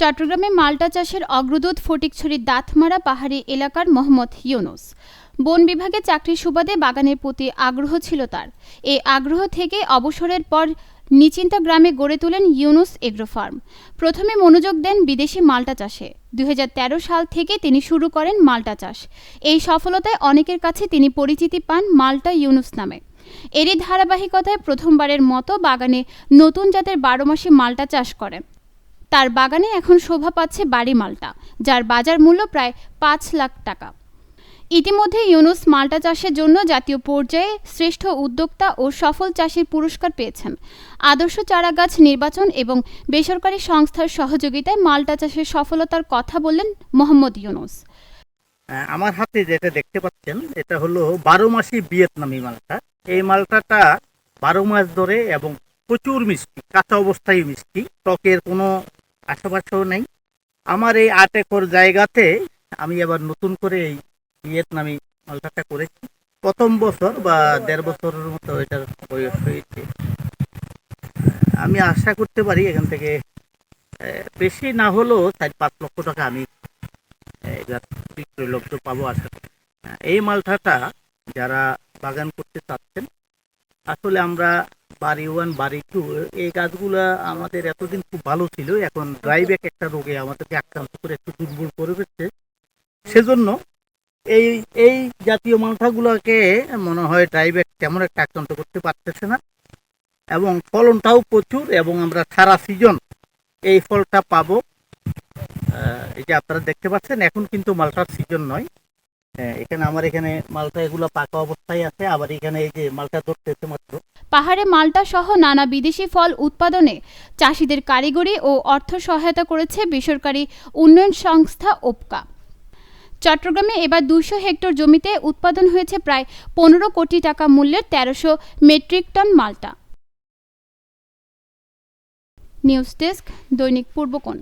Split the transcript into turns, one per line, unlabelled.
চট্টগ্রামে মাল্টা চাষের অগ্রদূত ফটিকছড়ির দাঁতমারা পাহাড়ি এলাকার মোহাম্মদ ইউনুস। বন বিভাগে চাকরির সুবাদে বাগানের প্রতি আগ্রহ ছিল তার। এই আগ্রহ থেকে অবসরের পর নিচিন্তা গ্রামে গড়ে তোলেন ইউনুস এগ্রো ফার্ম। প্রথমে মনোযোগ দেন বিদেশি মাল্টা চাষে। দুই হাজার তেরো সাল থেকে তিনি শুরু করেন মাল্টা চাষ। এই সফলতায় অনেকের কাছে তিনি পরিচিতি পান মাল্টা ইউনুস নামে। এরই ধারাবাহিকতায় প্রথমবারের মতো বাগানে নতুন জাতের বারো মাসে মাল্টা চাষ করেন। তার বাগানে এখন শোভা পাচ্ছে বাড়ি মালটা, যার বাজার মূল্য প্রায় পাঁচ লাখ টাকা। ইতিমধ্যে ইউনুস মাল্টা চাষের জন্য জাতীয় পর্যায়ে শ্রেষ্ঠ উদ্যোক্তা ও সফল চাষির পুরস্কার পেয়েছেন। আদর্শ চারা গাছ নির্বাচন এবং বেসরকারি সংস্থার সহযোগিতায় মাল্টা চাষের সফলতার কথা বললেন মোহাম্মদ ইউনুস।
আমার হাতে যেটা দেখতে পাচ্ছেন, এটা হলো বারো মাসি ভিয়েতনামি মালটা। এই মালটাটা বারো মাস ধরে এবং প্রচুর মিষ্টি, কাঁচা অবস্থায় মিষ্টি টকের কোনো আশেপাশেও নেই। আমার এই আট একর জায়গাতে আমি আবার নতুন করে এই ভিয়েতনামি মালটাটা করেছি। প্রথম বছর বা দেড় বছরের মতো এটার বয়স হয়েছে। আমি আশা করতে পারি এখান থেকে বেশি না হলেও চার পাঁচ লক্ষ টাকা আমি লব্ধ পাবো আশা এই মালটাটা যারা বাগান করতে চাচ্ছেন, আসলে আমরা বাড়ি ওয়ান, বাড়ি টু, এই গাছগুলা আমাদের এতদিন খুব ভালো ছিল। এখন ড্রাইব্যাক একটা রোগে আমাদেরকে আক্রান্ত করে একটু দুর্বল করে ফেলছে। সেজন্য এই এই জাতীয় মালটাগুলোকে মনে হয় ড্রাইব্যাক তেমন একটা আক্রান্ত করতে পারতেছে না। এবং ফলনটাও প্রচুর এবং আমরা সারা সিজন এই ফলটা পাবো। এই যে আপনারা দেখতে পাচ্ছেন, এখন কিন্তু মালটার সিজন নয়। এখানে আমার এখানে মালটা এগুলো পাকা অবস্থায় আছে, আবার এখানে এই যে মালটা ধরতেছে মাত্র।
পাহাড়ে মাল্টা সহ নানা বিদেশি ফল উৎপাদনে চাষিদের কারিগরি ও অর্থ সহায়তা করেছে বেসরকারি উন্নয়ন সংস্থা ওপকা। চট্টগ্রামে এবার দুশো হেক্টর জমিতে উৎপাদন হয়েছে প্রায় পনেরো কোটি টাকা মূল্যের তেরোশো মেট্রিক টন মাল্টা। News desk Dainik Purbokone.